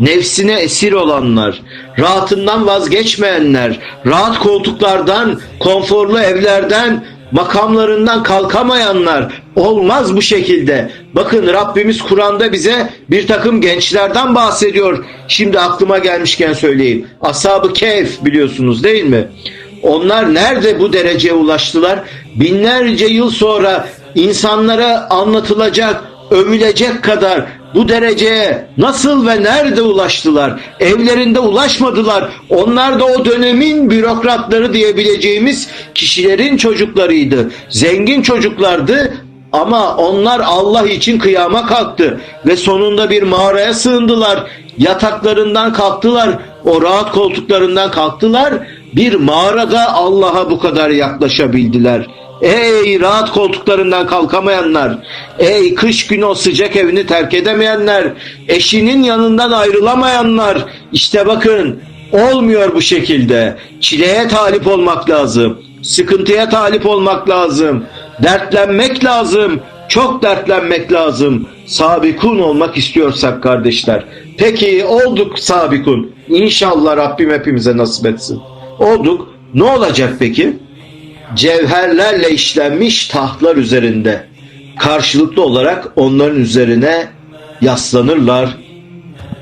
nefsine esir olanlar, rahatından vazgeçmeyenler, rahat koltuklardan, konforlu evlerden, makamlarından kalkamayanlar olmaz bu şekilde. Bakın Rabbimiz Kur'an'da bize bir takım gençlerden bahsediyor. Şimdi aklıma gelmişken söyleyeyim. Ashab-ı Kehf biliyorsunuz değil mi? Onlar nerede bu dereceye ulaştılar? Binlerce yıl sonra insanlara anlatılacak, övülecek kadar bu dereceye nasıl ve nerede ulaştılar? Evlerinde ulaşmadılar. Onlar da o dönemin bürokratları diyebileceğimiz kişilerin çocuklarıydı. Zengin çocuklardı ama onlar Allah için kıyama kalktı ve sonunda bir mağaraya sığındılar. Yataklarından kalktılar, o rahat koltuklarından kalktılar. Bir mağarada Allah'a bu kadar yaklaşabildiler. Ey rahat koltuklarından kalkamayanlar, ey kış günü o sıcak evini terk edemeyenler, eşinin yanından ayrılamayanlar, işte bakın olmuyor bu şekilde. Çileye talip olmak lazım, sıkıntıya talip olmak lazım, dertlenmek lazım, çok dertlenmek lazım. Sabikun olmak istiyorsak kardeşler. Peki olduk sabikun. İnşallah Rabbim hepimize nasip etsin. Olduk. Ne olacak peki? Cevherlerle işlenmiş tahtlar üzerinde karşılıklı olarak onların üzerine yaslanırlar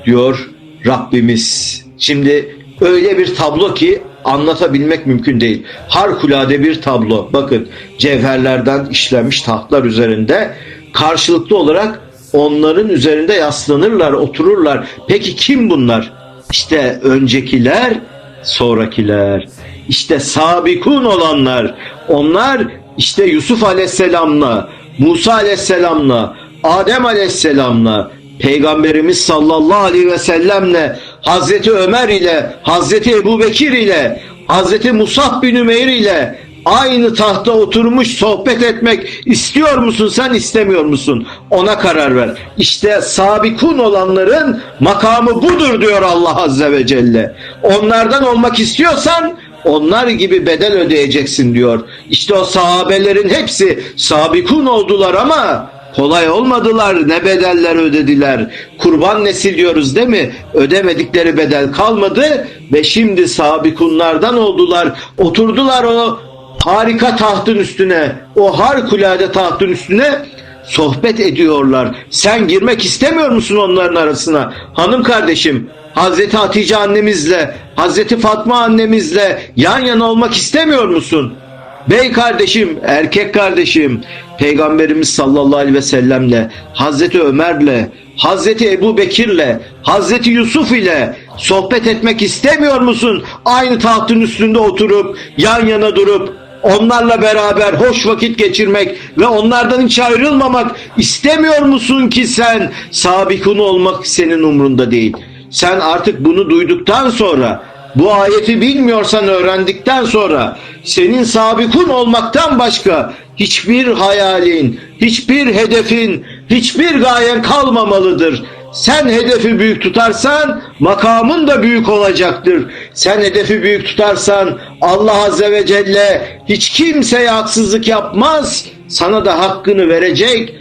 diyor Rabbimiz. Şimdi öyle bir tablo ki anlatabilmek mümkün değil. Harikulade bir tablo. Bakın cevherlerden işlenmiş tahtlar üzerinde karşılıklı olarak onların üzerinde yaslanırlar, otururlar. Peki kim bunlar? İşte öncekiler, sonrakiler. İşte sabikun olanlar. Onlar işte Yusuf Aleyhisselam'la, Musa Aleyhisselam'la, Adem Aleyhisselam'la, Peygamberimiz sallallahu aleyhi ve sellemle, Hazreti Ömer ile, Hazreti Ebu Bekir ile, Hazreti Musab bin Ümeyr ile aynı tahta oturmuş sohbet etmek istiyor musun sen istemiyor musun? Ona karar ver. İşte sabikun olanların makamı budur diyor Allah Azze ve Celle. Onlardan olmak istiyorsan onlar gibi bedel ödeyeceksin diyor. İşte o sahabelerin hepsi sabikun oldular ama kolay olmadılar. Ne bedeller ödediler. Kurban nesil diyoruz değil mi? Ödemedikleri bedel kalmadı ve şimdi sabikunlardan oldular. Oturdular o harika tahtın üstüne, o harikulade tahtın üstüne sohbet ediyorlar. Sen girmek istemiyor musun onların arasına? Hanım kardeşim, Hazreti Hatice annemizle, Hazreti Fatma annemizle yan yana olmak istemiyor musun? Bey kardeşim, erkek kardeşim, Peygamberimiz sallallahu aleyhi ve sellemle, Hazreti Ömer'le, Hazreti Ebu Bekir'le, Hazreti Yusuf ile sohbet etmek istemiyor musun? Aynı tahtın üstünde oturup, yan yana durup, onlarla beraber hoş vakit geçirmek ve onlardan hiç ayrılmamak istemiyor musun ki sen sabikun olmak senin umrunda değil. Sen artık bunu duyduktan sonra bu ayeti bilmiyorsan öğrendikten sonra senin sabikun olmaktan başka hiçbir hayalin, hiçbir hedefin, hiçbir gayen kalmamalıdır. Sen hedefi büyük tutarsan makamın da büyük olacaktır. Sen hedefi büyük tutarsan Allah Azze ve Celle hiç kimseye haksızlık yapmaz. Sana da hakkını verecek